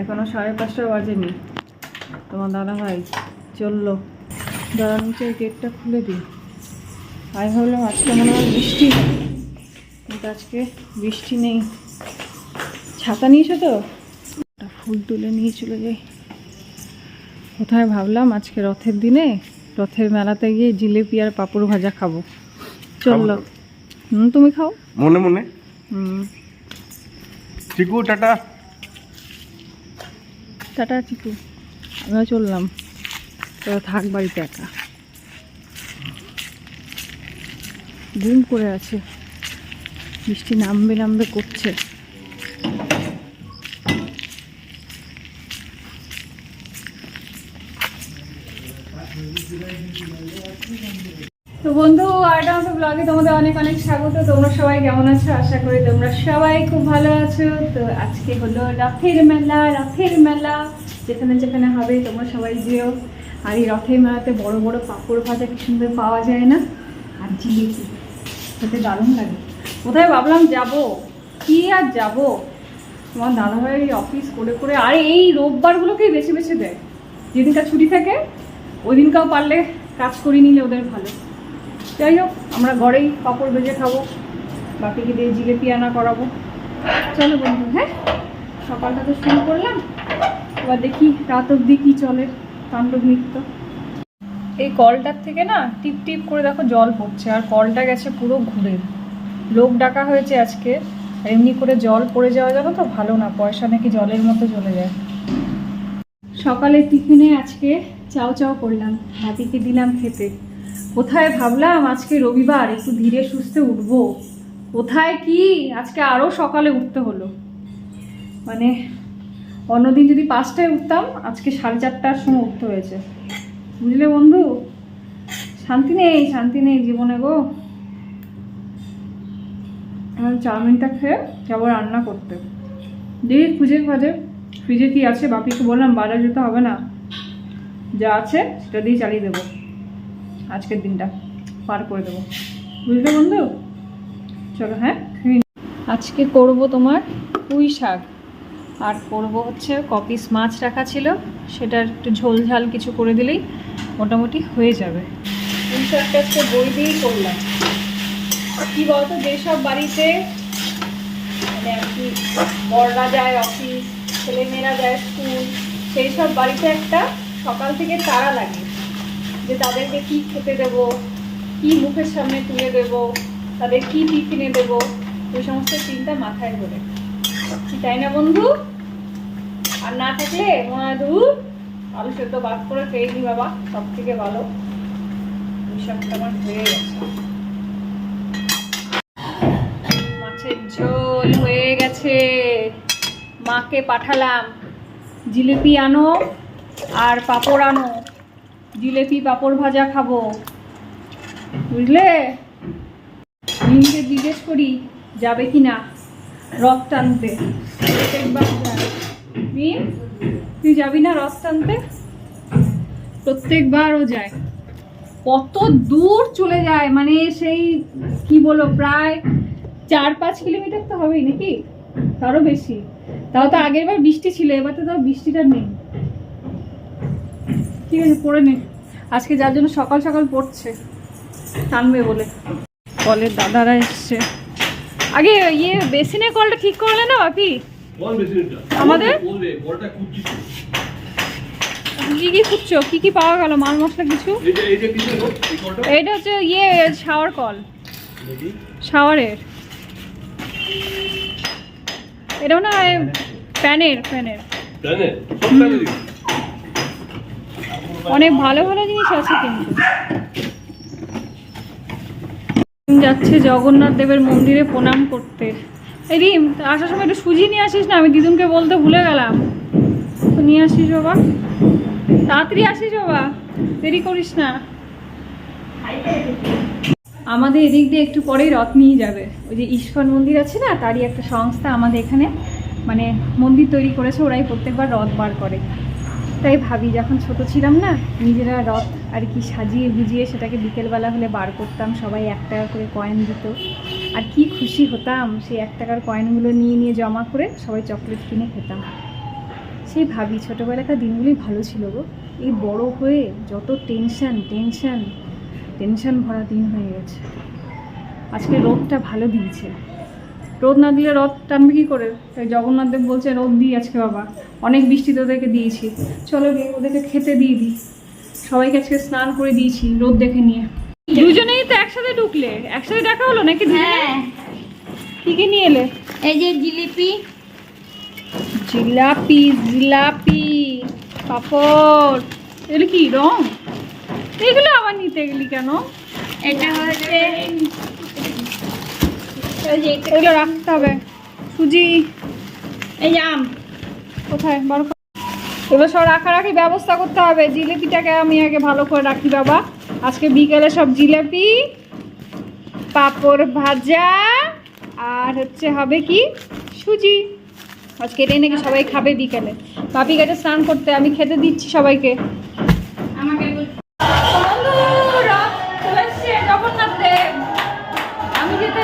এখনও সাড়ে পাঁচটা বাজেনি। তোমার দাদা ভাই চলল। দাদা নিচে গেটটা খুলে দিই। আমি ভাবলাম আজকে মনে হয় বৃষ্টি কিন্তু আজকে বৃষ্টি নেই। ছাতা নিয়েছো তো? একটা ফুল তুলে নিয়ে চলে যাই। কোথায় ভাবলাম আজকে রথের দিনে? রথের মেলাতে গিয়ে জিলেপি আর পাঁপড় ভাজা খাব। চলল হুম তুমি খাও? মনে মনে? হুম। টাটা। টাটা চিকু আমরা চললাম। তোরা থাক বাড়িতে একা। ঘুম করে আছে। বৃষ্টি নামবে নামবে করছে। তো বন্ধু আমাদের ব্লগে তোমাদের অনেক অনেক স্বাগত। তোমরা সবাই কেমন আছো? আশা করি তোমরা সবাই খুব ভালো আছো। তো আজকে হলো রথের মেলা রথের মেলা, যেখানে যেখানে হবে তোমরা সবাই যেও। আর এই রথের মেলাতে বড় বড় পাঁপড় ভাজা কি সুন্দর পাওয়া যায় না? আর জিলিপি, খেতে দারুণ লাগে। কোথায় ভাবলাম যাব? কি আর যাব? তোমার দাদাভাই অফিস করে করে, আর এই রোববারগুলোকেই বেছে বেছে দেয়। যেদিনটা ছুটি থাকে ওই দিনকাও পারলে কাজ করে নিলে ওদের ভালো। যাই হোক, আমরা ঘরেই পাঁপড় ভেজে খাব বাপিকে দিয়ে জিলেপি আনা করাবো। চলো বন্ধু হ্যাঁ? সকালটা তো শুরু করলাম। এবার দেখি রাত অবধি কী চলে তাণ্ডব নৃত্য। এই কলটার থেকে না, টিপ টিপ করে দেখো জল পড়ছে, আর কলটা গেছে পুরো ঘুরে। লোক ডাকা হয়েছে আজকে, আর এমনি করে জল পড়ে যাওয়া যাবে তো, ভালো না, পয়সা নাকি জলের মতো চলে যায়। সকালে টিফিনে আজকে চাও চাও করলাম হাতিকে দিলাম খেতে। কোথায় ভাবলাম আজকে রবিবার, একটু ধীরে সুস্থে উঠবো। কোথায় কি? আজকে আরও সকালে উঠতে হলো। মানে অন্যদিন যদি পাঁচটায় উঠতাম, আজকে সাড়ে চারটার সময় উঠতে হয়েছে। বুঝলে বন্ধু? শান্তি নেই শান্তি নেই জীবনে গো। চাউমিনটা খেয়ে যাব রান্না করতে। দেখি খুঁজে খাজে ফ্রিজে কি আছে? বাপিকে বললাম, বাজার যেতে হবে না। যা আছে, সেটা দিয়ে চালিয়ে দেবো। আজকের দিনটা পার করে দেবো। বুঝলে বন্ধু? চলো হ্যাঁ? আজকে করব তোমার পুঁই শাক। আর করব হচ্ছে কপিস মাছ রাখা ছিল, সেটার একটু ঝোল ঝাল কিছু করে দিলেই মোটামুটি হয়ে যাবে। পুঁই শাকটা আজকে বই দিয়েই করলাম। কি বলতো, যেসব বাড়িতে মানে আর কি বড়রা যায় অফিস ছেলেমেয়েরা যায় স্কুল সেই সব বাড়িতে একটা সকাল থেকে তারা লাগে। যে তাদেরকে কি খেতে দেব, কি মুখের সামনে তুলে দেব, তাদের কি টিফিনে দেব ওই সমস্ত চিন্তা মাথায় কি তাই না বন্ধু? আর না থাকলে দূর আলু সেদ্ধ বাদ করে খেয়ে নি বাবা, সব থেকে ভালো। ওই সবটা আমার হয়ে গেছে। মাছের ঝোল হয়ে গেছে। মাকে পাঠালাম। জিলিপি আনো আর পাঁপড় আনো। জিলেপি পাঁপড় ভাজা খাব। বুঝলে? মিমকে জিজ্ঞেস করি, যাবে কি না রথ টানতে তুই যাবি না রথ টানতে? প্রত্যেকবারও যায়। কত দূর চলে যায় মানে সেই, কি বলো প্রায় চার পাঁচ কিলোমিটার তো হবেই নাকি? তারও বেশি। তাও তো আগের বার বৃষ্টি ছিল, এবার তো তাও বৃষ্টিটা নেই। ঠিক আছে পড়ে নে। আজকে যার জন্য সকাল সকাল পড়ছে টানবে বলে। কলের দাদারা এসছে। আগে ইয়ে বেসিনের কলটা ঠিক করলে না বাপি? আমাদের? কি কি খুঁজছো? কি কি পাওয়া গেল? মাল মশলা কিছু? এটা হচ্ছে ইয়ে শাওয়ার কল। শাওয়ারের। এটা না সব জানে দিবি অনেক ভালো ভালো জিনিস আছে কিন্তু। যাচ্ছে জগন্নাথ দেবের মন্দিরে প্রণাম করতে। এই রিম, আসার সময় একটু সুজি নিয়ে আসিস না? আমি দিদুনকে বলতে ভুলে গেলাম। তো নিয়ে আসিস বাবা। তাড়াতাড়ি আসিস বাবা। দেরি করিস না। আমাদের এদিক দিয়ে একটু পরেই রথ নিয়ে যাবে। ওই যে ইস্কন মন্দির আছে না? তারই একটা সংস্থা আমাদের এখানে। মানে মন্দির তৈরি করেছে, ওরাই প্রত্যেকবার রথ বার করে। তাই ভাবি, যখন ছোট ছিলাম না, নিজেরা রথ আর কি সাজিয়ে গুজিয়ে সেটাকে বিকেলবেলা হলে বার করতাম, সবাই এক টাকা করে কয়েন দিত। আর কি খুশি হতাম, সেই এক টাকার কয়েনগুলো নিয়ে নিয়ে জমা করে সবাই চকলেট কিনে খেতাম। সেই ভাবি, ছোটোবেলাকার দিনগুলি ভালো ছিল গো। এই বড় হয়ে যত টেনশন টেনশন টেনশন ভরা দিন হয়ে গেছে। আজকে রোদটা ভালো দিয়েছে। রোদ না দিলে রথ টানবে কী করে? তাই জগন্নাথ দেব বলছে রোদ দিই আজকে বাবা। অনেক বৃষ্টি তোদেরকে দিয়েছি। চলো গিয়ে ওদেরকে খেতে দিয়ে দিই। সবাইকে আজকে স্নান করে দিয়েছি রোদ দেখে নিয়ে। দুজনেই তো একসাথে ঢুকলে। একসাথে দেখা হলো নাকি হ্যাঁ। কি কি নিয়ে এলে? এই যে জিলিপি। জিলাপি জিলাপি পাপড়। এগুলো কি রং? এগুলো আবার নিতে গেলি কেন? এটা হচ্ছে এগুলো রাখতে হবে। সুজি। এই আম। কোথায়। এগুলো সব রাখারাখি ব্যবস্থা করতে হবে। জিলিপিটাকে আমি আগে ভালো করে রাখি বাবা। আজকে বিকেলে সব জিলাপি পাঁপড় ভাজা আর হচ্ছে হবে কি? সুজি। আজকে এটাই নাকি সবাই খাবে বিকেলে। বাপি গেছে স্নান করতে। আমি খেতে দিচ্ছি সবাইকে। আমাকে। আমি যেতে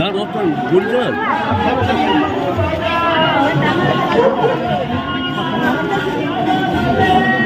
না রথটা বলছে না জয়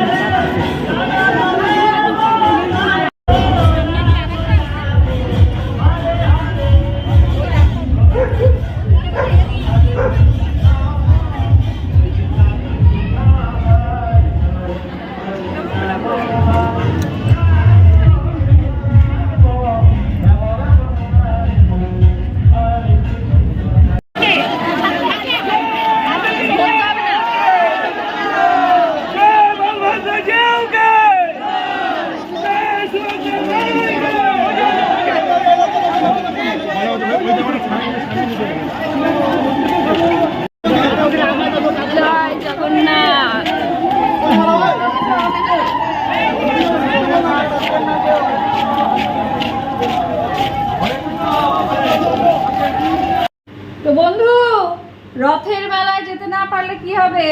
রথের বেলায় যেতে না পারলে কি হবে?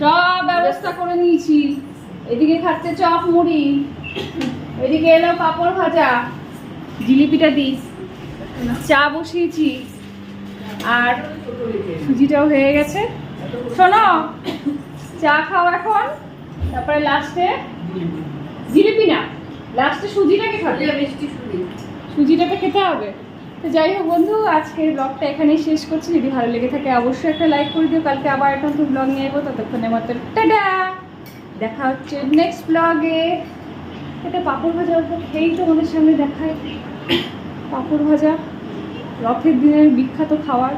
সব ব্যবস্থা করে নিয়েছি। এদিকে খাচ্ছে চপ মুড়ি এদিকে এলো পাঁপড় ভাজা জিলিপিটা দিস চা বসিয়েছি। আর সুজিটাও হয়ে গেছে। শোনো চা খাও এখন তারপরে লাস্টে জিলিপি না লাস্টে সুজিটাকে খাবে। সুজিটাকে খেতে হবে? তো যাই হোক বন্ধু, আজকের ব্লগটা এখানেই শেষ করছি। যদি ভালো লেগে থাকে অবশ্যই একটা লাইক করে দিও। কালকে আবার একটা নতুন ব্লগ নিয়ে আসব ততক্ষণের মতো টাটা! দেখা হচ্ছে নেক্সট ব্লগে এটা পাপড় ভাজা অল্প খেয়েই তো আমাদের সামনে দেখায়। পাপড় ভাজা, রথের দিনের বিখ্যাত খাবার।